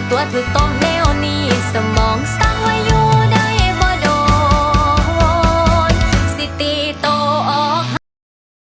กตัวถูกต้องแนวนี้ส